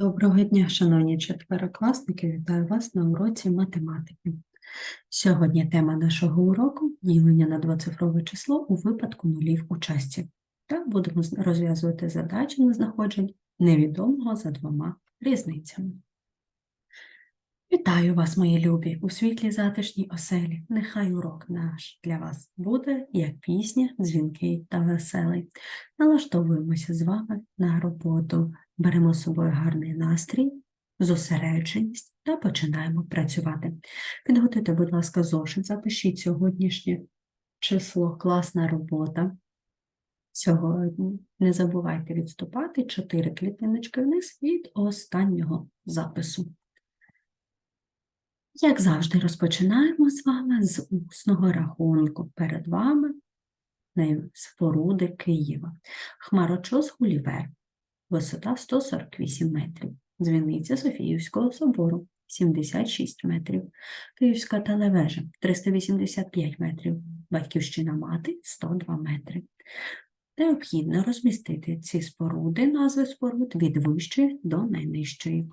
Доброго дня, шановні четверокласники, вітаю вас на уроці математики. Сьогодні тема нашого уроку – ділення на двоцифрове число у випадку нулів у часті. Та будемо розв'язувати задачі на знаходження невідомого за двома різницями. Вітаю вас, мої любі, у світлій затишній оселі. Нехай урок наш для вас буде як пісня, дзвінкий та веселий. Налаштовуємося з вами на роботу. Беремо з собою гарний настрій, зосередженість та починаємо працювати. Підготуйте, будь ласка, зошит, запишіть сьогоднішнє число, класна робота. Сьогодні не забувайте відступати 4 клітиночки вниз від останнього запису. Як завжди, розпочинаємо з вами з усного рахунку. Перед вами най- споруди Києва. Хмарочос Гулівер, висота 148 метрів. Дзвіниця Софіївського собору 76 метрів. Київська телевежа 385 метрів. Батьківщина мати 102 метри. Необхідно розмістити ці споруди, назви споруд від вищої до найнижчої.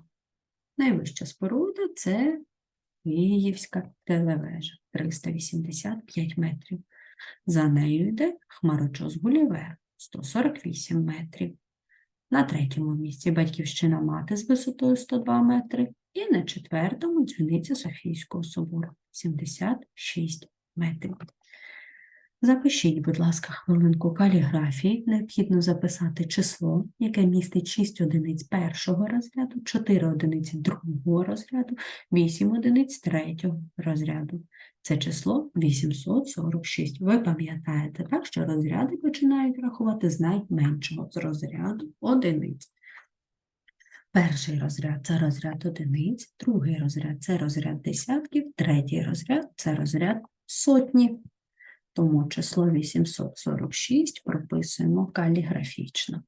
Найвища споруда це Київська телевежа 385 метрів. За нею йде хмарочос Гулівер 148 метрів. На третьому місці батьківщина мати з висотою 102 метри. І на четвертому дзвіниця Софійського собору 76 метрів. Запишіть, будь ласка, хвилинку каліграфії. Необхідно записати число, яке містить 6 одиниць першого розряду, 4 одиниці другого розряду, 8 одиниць третього розряду. Це число 846. Ви пам'ятаєте, так, що розряди починають рахувати з найменшого з розряду одиниць. Перший розряд це розряд одиниць, другий розряд це розряд десятків, третій розряд це розряд сотні. Тому число 846 прописуємо каліграфічно.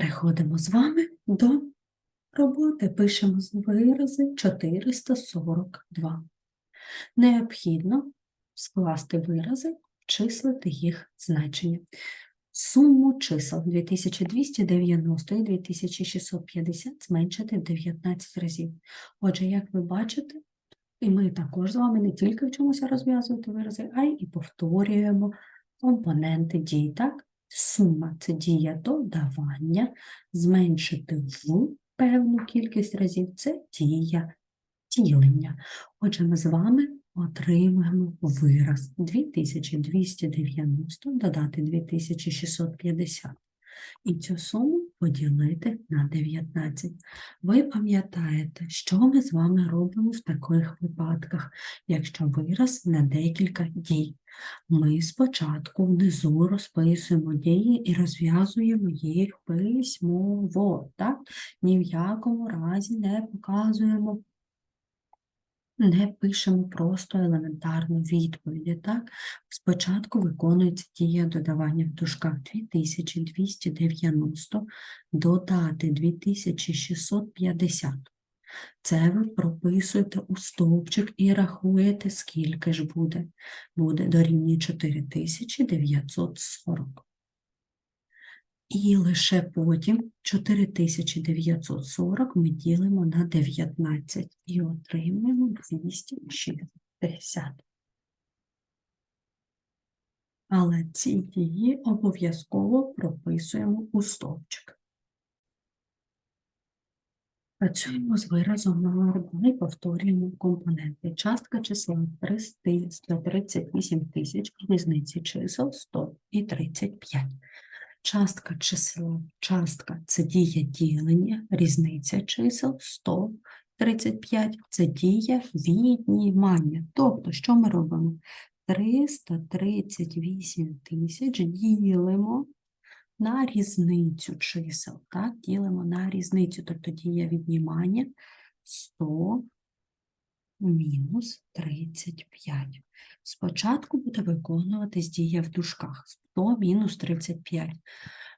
Переходимо з вами до роботи. Пишемо з вирази 442. Необхідно скласти вирази, числити їх значення. Суму чисел 2290 і 2650 зменшити в 19 разів. Отже, як ви бачите, і ми також з вами не тільки вчимося розв'язувати вирази, а й повторюємо компоненти дій. Так? Сума це дія додавання, зменшити в певну кількість разів це дія ділення. Отже, ми з вами отримаємо вираз 2290 додати 2650. І цю суму поділити на 19. Ви пам'ятаєте, що ми з вами робимо в таких випадках, якщо вираз на декілька дій. Ми спочатку внизу розписуємо дії і розв'язуємо їх письмово. Так? Ні в якому разі не показуємо не пишемо просто елементарну відповіді. Так? Спочатку виконується дія додавання в дужках 2290 додати 2650. Це ви прописуєте у стовпчик і рахуєте, скільки ж буде. Буде дорівнює 4940. І лише потім 4940 ми ділимо на 19 і отримуємо 260. Але ці дії обов'язково прописуємо у стовпчик. Працюємо з виразом номер 2 і повторюємо компоненти. Частка числа 138 тисяч, різниці чисел 100 і 35. Частка числа, частка це дія ділення, різниця чисел 100, 35 це дія віднімання. Тобто, що ми робимо? 338 тисяч ділимо на різницю чисел. Так? Ділимо на різницю, тобто дія віднімання 100 мінус 35. Спочатку буде виконуватись дія в дужках 100 мінус 35.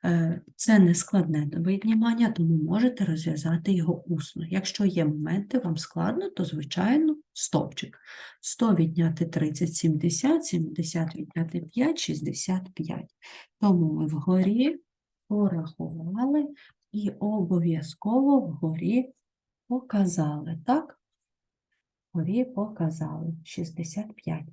Е, Це не складне віднімання, тому можете розв'язати його усно. Якщо є моменти, вам складно, то, звичайно, стовпчик. 100 відняти 30 – 70, 70 відняти 5 – 65. Тому ми вгорі порахували і обов'язково вгорі показали, так? Вгорі показали 65.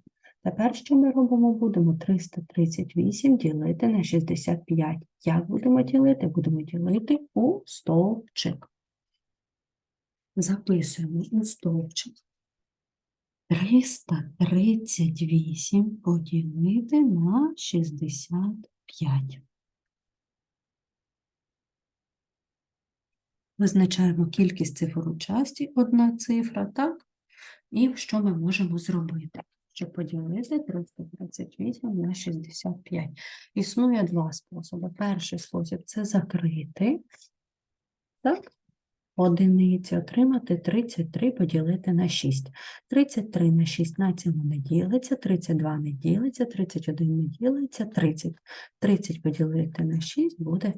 Тепер що ми робимо? Будемо 338 ділити на 65. Як будемо ділити? Будемо ділити у стовпчик. Записуємо у стовпчик. 338 поділити на 65. Визначаємо кількість цифр у часті, одна цифра, так? І що ми можемо зробити? Щоб поділити 338 на 65. Існує два способи. Перший спосіб це закрити, так? Одиниці отримати 33 поділити на 6. 33 на 16 не ділиться, 32 не ділиться, 31 не ділиться, 30. 30 поділити на 6 буде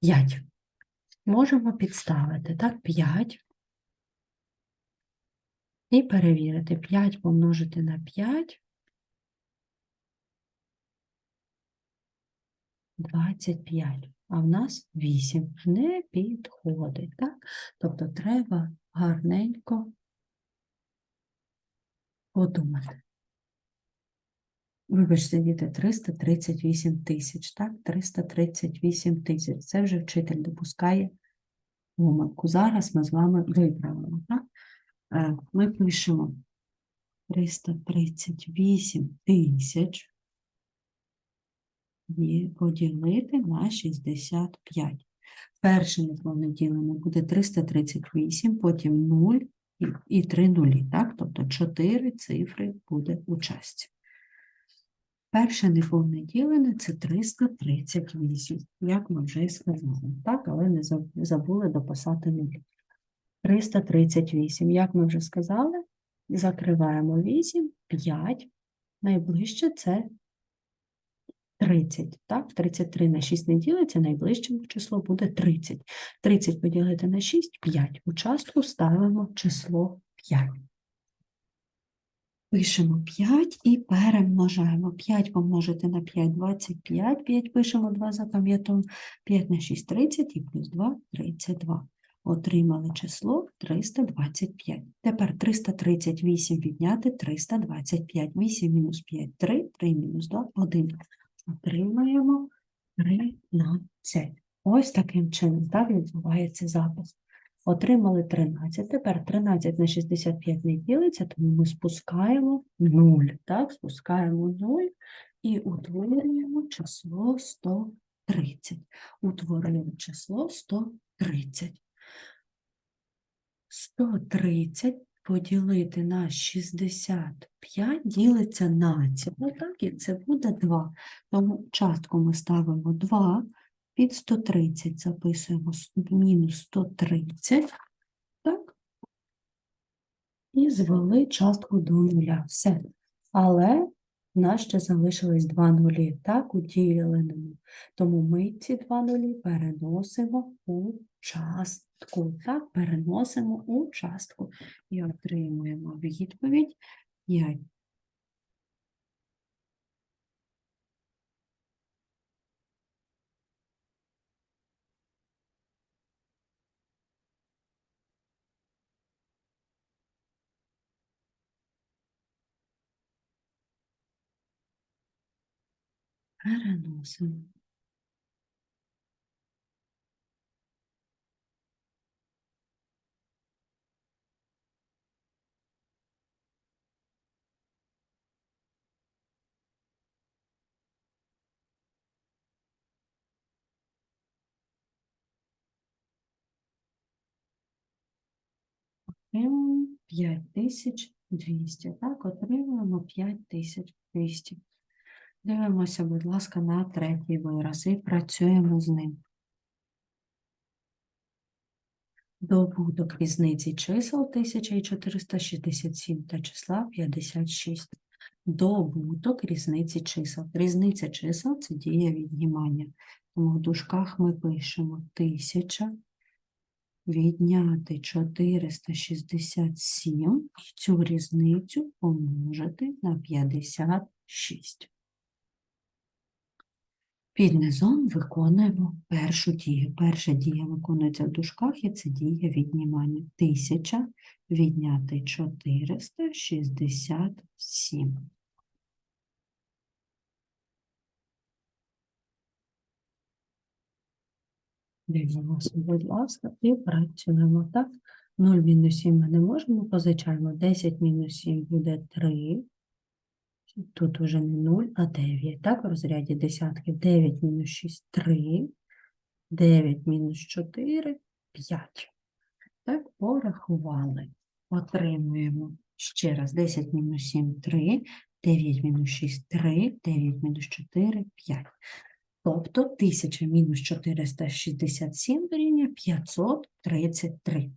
5. Можемо підставити, так, 5. І перевірити 5 помножити на 5 25, а в нас 8 не підходить, так? Тобто треба гарненько подумати. Вибачте, діти, 338 тисяч, так? 338 тисяч. Це вже вчитель допускає помилку. Зараз ми з вами виправимо, так? Ми пишемо 338 тисяч і поділити на 65. Перше неповне ділення буде 338, потім 0 і, і 3 нулі, так? Тобто 4 цифри буде у часті. Перше неповне ділене – це 338, як ми вже сказали, так? Але не забули дописати нулі. 338, як ми вже сказали, закриваємо 8, 5, найближче це 30, так? 33 на 6 не ділиться, найближче число буде 30. 30 поділити на 6 – 5. У частку ставимо число 5. Пишемо 5 і перемножаємо. 5 помножити на 5 – 25, 5 пишемо 2 запам'ятовуємо, 5 на 6 – 30 і плюс 2 – 32. Отримали число 325. Тепер 338 відняти 325. 8 мінус 5 – 3, 3 мінус 2 – 1. Отримаємо 13. Ось таким чином так відбувається запис. Отримали 13. Тепер 13 на 65 не ділиться, тому ми спускаємо 0. Так, спускаємо 0 і утворюємо число 130. Утворюємо число 130. 130 поділити на 65 ділиться на ціло, так, і це буде 2. Тому частку ми ставимо 2, під 130 записуємо мінус 130, так, і звели частку до нуля. Все. Але в нас ще залишились два нулі, так, у діленому. Тому ми ці два нулі переносимо у частку. Так, переносимо у частку і отримуємо відповідь 5. Переносимо. Отримуємо 5200. Так, отримуємо 5200. Дивимося, будь ласка, на третій вираз і працюємо з ним. Добуток різниці чисел 1467 та числа 56. Добуток різниці чисел. Різниця чисел – це дія віднімання. Тому в дужках ми пишемо 1000 відняти 467 і цю різницю помножити на 56. Під низом виконуємо першу дію. Перша дія виконується в дужках, і це дія віднімання. 1000 відняти 467. Дивимося, будь ласка, і працюємо, так? 0 мінус 7 ми не можемо, позичаємо. 10 мінус 7 буде 3. Тут уже не 0, а 9. Так, в розряді десятків. 9 мінус 6 – 3. 9 мінус 4 – 5. Так, порахували. Отримуємо ще раз 10 мінус 7 – 3. 9 мінус 6 – 3. 9 мінус 4 – 5. Тобто 1000 мінус 467 дорівнює 533.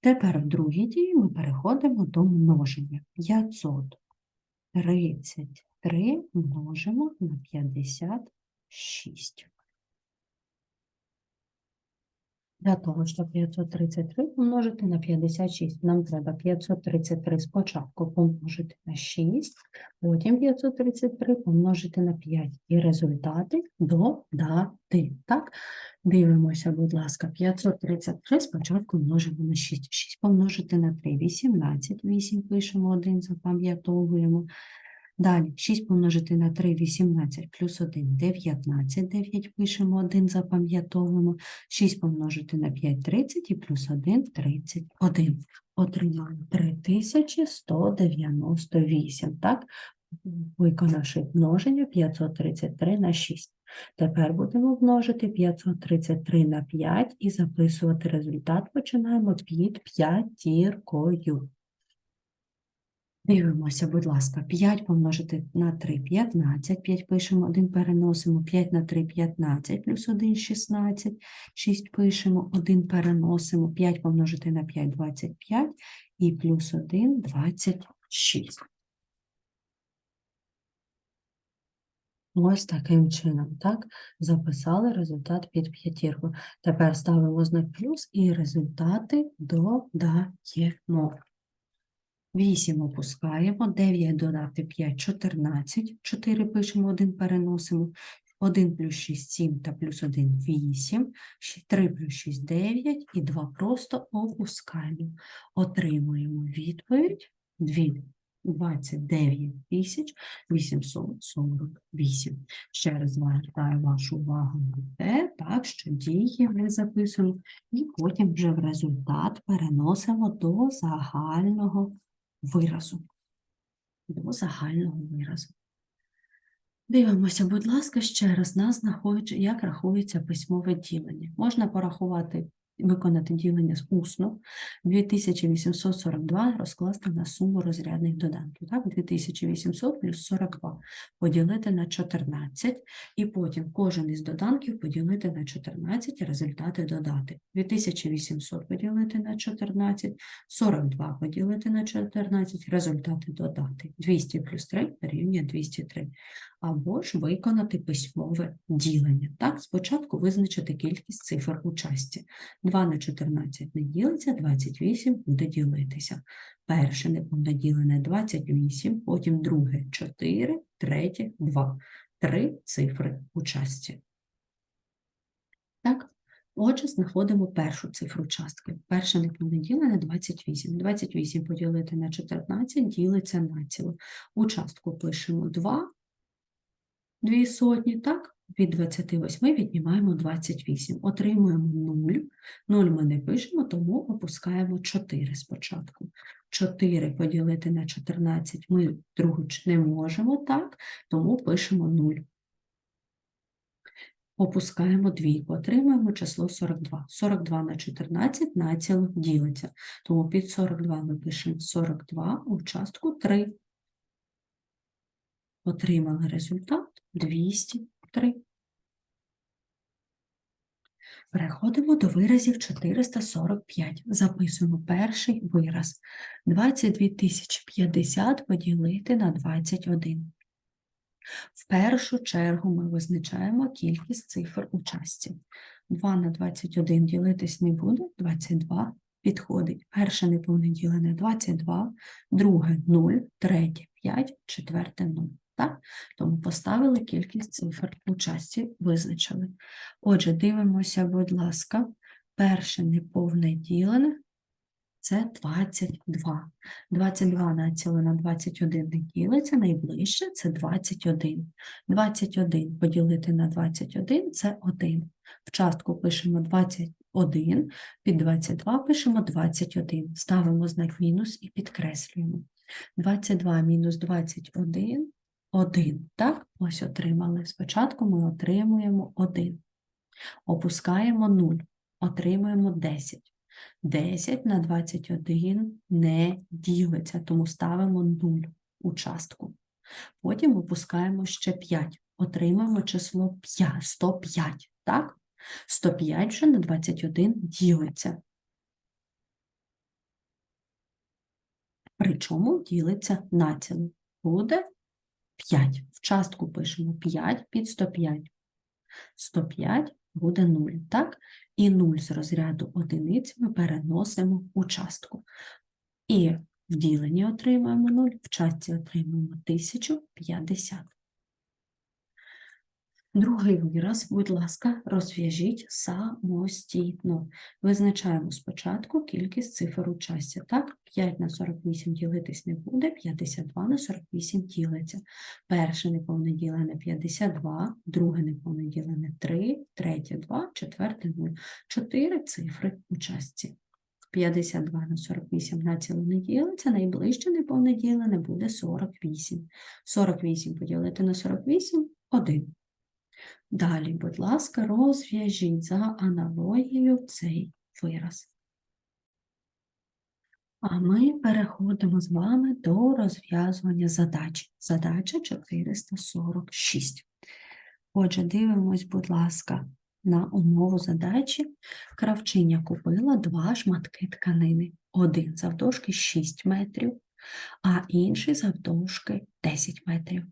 Тепер в другій дії ми переходимо до множення. 533 множимо на 56. Для того, щоб 533 помножити на 56, нам треба 533 спочатку помножити на 6, потім 533 помножити на 5. І результати додати. Так? Дивимося, будь ласка, 533 спочатку множимо на 6. 6 помножити на 3, 18, 8 пишемо, 1 запам'ятовуємо. Далі 6 помножити на 3, 18, плюс 1, 19, 9 пишемо, 1 запам'ятовуємо. 6 помножити на 5, 30 і плюс 1, 31. Отримали 3198, так? Виконавши множення 533 на 6. Тепер будемо множити 533 на 5 і записувати результат починаємо під п'ятіркою. Дивимося, будь ласка, 5 помножити на 3 – 15, 5 пишемо, 1 переносимо, 5 на 3 – 15, плюс 1 – 16, 6 пишемо, 1 переносимо, 5 помножити на 5 – 25 і плюс 1 – 26. Ось таким чином, так, записали результат під п'ятірку. Тепер ставимо знак плюс і результати додаємо. 8 опускаємо, 9 додати 5 – 14, 4 пишемо, 1 переносимо, 1 плюс 6 – 7 та плюс 1 – 8, 3 плюс 6 – 9 і 2 просто опускаємо. Отримуємо відповідь. 2 29 848. Ще раз звертаю вашу увагу на те, так, що дії ми записуємо, і потім вже в результат переносимо до загального виразу. До загального виразу. Дивимося, будь ласка, ще раз нас знаходить, як рахується письмове ділення. Можна порахувати, виконати ділення з усно. 2842 розкласти на суму розрядних доданків. Так? 2800 плюс 42 поділити на 14, і потім кожен із доданків поділити на 14 і результати додати. 2800 поділити на 14, 42 поділити на 14, результати додати. 200 плюс 3 дорівнює 203 або ж виконати письмове ділення. Так, спочатку визначити кількість цифр у часті. 2 на 14 не ділиться, 28 буде ділитися. Перше неповноділене 28, потім друге 4, третє 2. Три цифри у часті. Так, отже, знаходимо першу цифру частки. Перше неповноділене 28. 28 поділити на 14 ділиться на ціло. У частку пишемо 2, Дві сотні, так? Від 28 віднімаємо 28. Отримуємо 0. 0 ми не пишемо, тому опускаємо 4 спочатку. 4 поділити на 14 ми другу не можемо, так? Тому пишемо 0. Опускаємо двійку, отримуємо число 42. 42 на 14 націло ділиться. Тому під 42 ми пишемо 42 у частку 3. Отримали результат 203. Переходимо до виразів 445. Записуємо перший вираз. 22 050 поділити на 21. В першу чергу ми визначаємо кількість цифр у частці. 2 на 21 ділитись не буде, 22 підходить. Перше неповне ділене 22, друге 0, третє 5, четверте 0. Так? Тому поставили кількість цифр у частці, визначили. Отже, дивимося, будь ласка, перше неповне ділене це 22. 22 націло на 21 не ділиться, найближче це 21. 21 поділити на 21 це 1. В частку пишемо 21, під 22 пишемо 21. Ставимо знак мінус і підкреслюємо. 22 мінус 21 1. Так, ось отримали. Спочатку ми отримуємо 1. Опускаємо 0, отримуємо 10. 10 на 21 не ділиться, тому ставимо 0 у частку. Потім опускаємо ще 5. Отримаємо число 5, 105. Так? 105 вже на 21 ділиться. Причому ділиться націло. Буде 5. В частку пишемо 5 під 105. 105 буде 0, так? І 0 з розряду одиниць ми переносимо у частку. І в діленні отримаємо 0, в частці отримаємо 1050. Другий вираз, будь ласка, розв'яжіть самостійно. Визначаємо спочатку кількість цифр у часті. Так, 5 на 48 ділитись не буде, 52 на 48 ділиться. Перше неповне ділене 52, друге неповне ділене 3, третє 2, четверте 0. Чотири цифри у частці. 52 на 48 націло не ділиться, найближче неповне ділене буде 48. 48 поділити на 48 – 1. Далі, будь ласка, розв'яжіть за аналогією цей вираз. А ми переходимо з вами до розв'язування задачі. Задача 446. Отже, дивимось, будь ласка, на умову задачі. Кравчиня купила два шматки тканини. Один завдовжки 6 метрів, а інший завдовжки 10 метрів.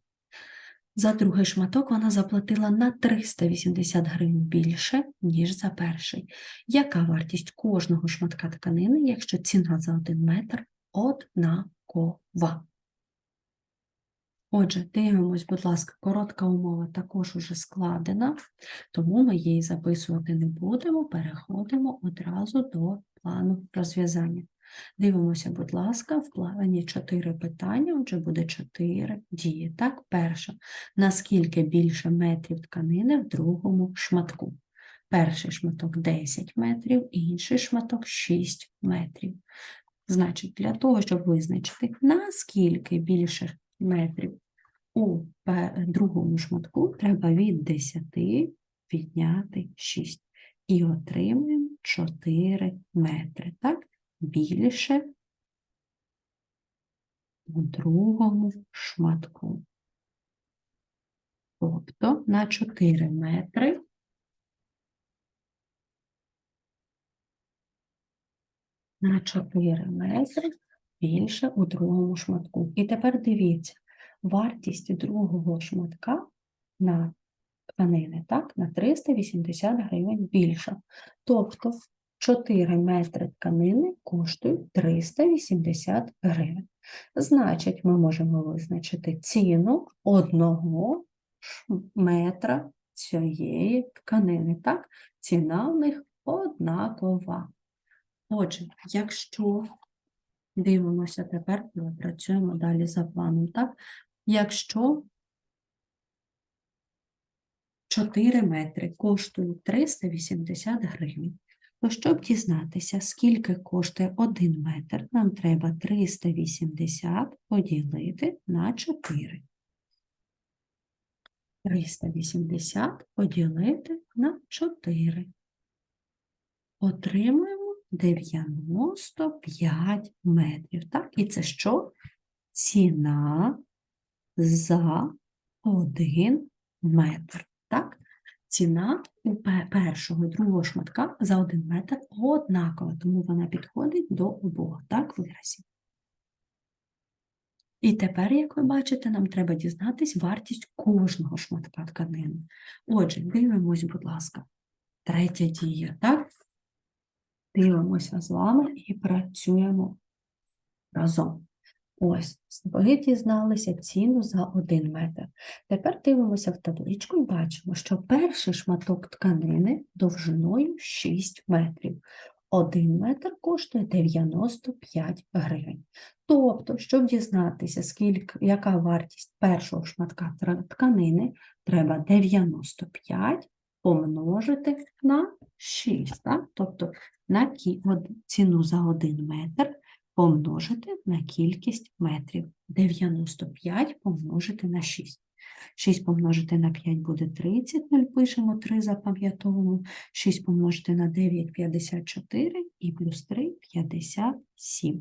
За другий шматок вона заплатила на 380 гривень більше, ніж за перший. Яка вартість кожного шматка тканини, якщо ціна за один метр однакова? Отже, дивимось, будь ласка, коротка умова також уже складена, тому ми її записувати не будемо, переходимо одразу до плану розв'язання. Дивимося, будь ласка, в плані 4 питання, отже, буде 4 дії. Так, перше. Наскільки більше метрів тканини в другому шматку? Перший шматок 10 метрів, інший шматок 6 метрів. Значить, для того, щоб визначити, наскільки більше метрів у другому шматку, треба від 10 відняти 6. І отримуємо 4 метри. Так? Більше у другому шматку. Тобто на 4 метри на 4 метри більше у другому шматку. І тепер дивіться, вартість другого шматка на тканини, так, на 380 гривень більша. Тобто 4 метри тканини коштують 380 гривень. Значить, ми можемо визначити ціну одного метра цієї тканини. Так? Ціна в них однакова. Отже, якщо дивимося тепер, ми працюємо далі за планом, так? Якщо 4 метри коштують 380 гривень, то щоб дізнатися, скільки коштує 1 метр, нам треба 380 поділити на 4. 380 поділити на 4. Отримуємо 95 метрів. Так? І це що? Ціна за 1 метр. Ціна у першого і другого шматка за один метр однакова, тому вона підходить до обох, так, виразів. І тепер, як ви бачите, нам треба дізнатись вартість кожного шматка тканини. Отже, дивимось, будь ласка, третя дія, так? Дивимося з вами і працюємо разом. Ось, ви дізналися ціну за 1 метр. Тепер дивимося в табличку і бачимо, що перший шматок тканини довжиною 6 метрів. 1 метр коштує 95 гривень. Тобто, щоб дізнатися, скільки, яка вартість першого шматка тканини, треба 95 помножити на 6. Так? Тобто на ціну за 1 метр помножити на кількість метрів. 95 помножити на 6. 6 помножити на 5 буде 30, 0 пишемо 3, запам'ятовуємо. 6 помножити на 9 – 54 і плюс 3 – 57.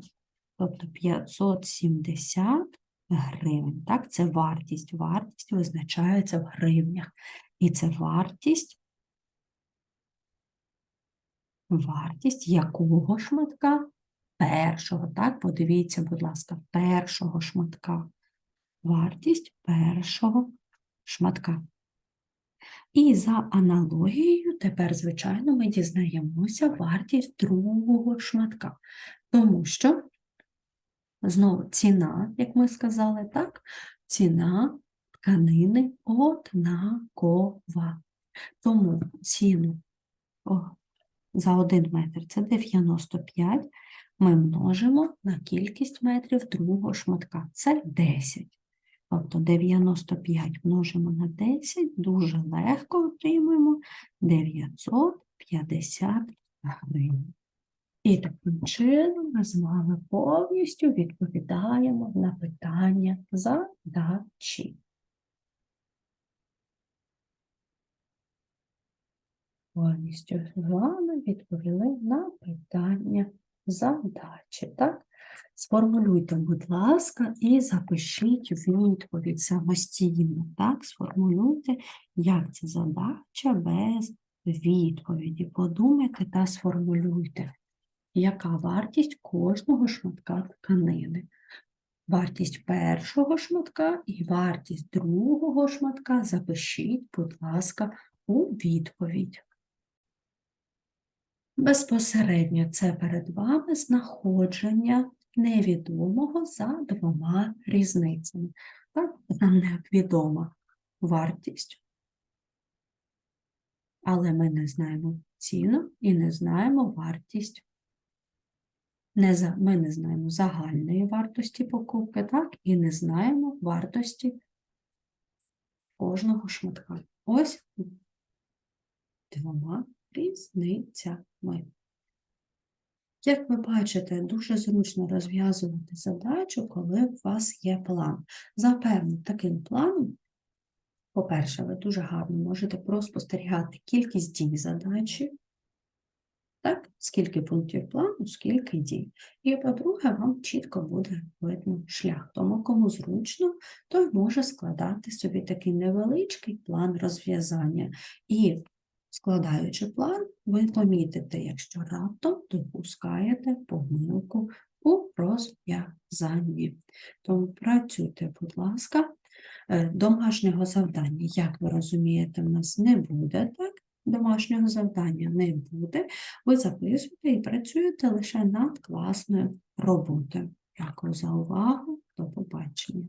Тобто 570 гривень. Так, це вартість. Вартість визначається в гривнях. І це вартість Вартість якого шматка? Першого, так? Подивіться, будь ласка, першого шматка. Вартість першого шматка. І за аналогією, тепер, звичайно, ми дізнаємося вартість другого шматка. Тому що, знову, ціна, як ми сказали, так? Ціна тканини однакова. Тому ціну о, за 1 метр це 95, ми множимо на кількість метрів другого шматка. Це 10. Тобто 95 множимо на 10, дуже легко отримуємо 950 гривень. І таким чином ми з вами повністю відповідаємо на питання задачі. повністю з вами відповіли на питання задачі. Так? Сформулюйте, будь ласка, і запишіть відповідь самостійно. Так? Сформулюйте, як це задача без відповіді. Подумайте та сформулюйте, яка вартість кожного шматка тканини. Вартість першого шматка і вартість другого шматка запишіть, будь ласка, у відповідь. Безпосередньо це перед вами знаходження невідомого за двома різницями. Так, нам невідома вартість, але ми не знаємо ціну і не знаємо вартість. Не за, ми не знаємо загальної вартості покупки, так, і не знаємо вартості кожного шматка. Ось двома різницями. Як ви бачите, дуже зручно розв'язувати задачу, коли у вас є план. За певним таким планом, по-перше, ви дуже гарно можете проспостерігати кількість дій задачі, так, скільки пунктів плану, скільки дій. І, по-друге, вам чітко буде видно шлях. Тому, кому зручно, той може складати собі такий невеличкий план розв'язання. І Складаючи план, ви помітите, якщо раптом допускаєте помилку у розв'язанні. Тому працюйте, будь ласка, Е, домашнього завдання, як ви розумієте, в нас не буде, так? Домашнього завдання не буде. Ви записуєте і працюєте лише над класною роботою. Дякую за увагу. До побачення.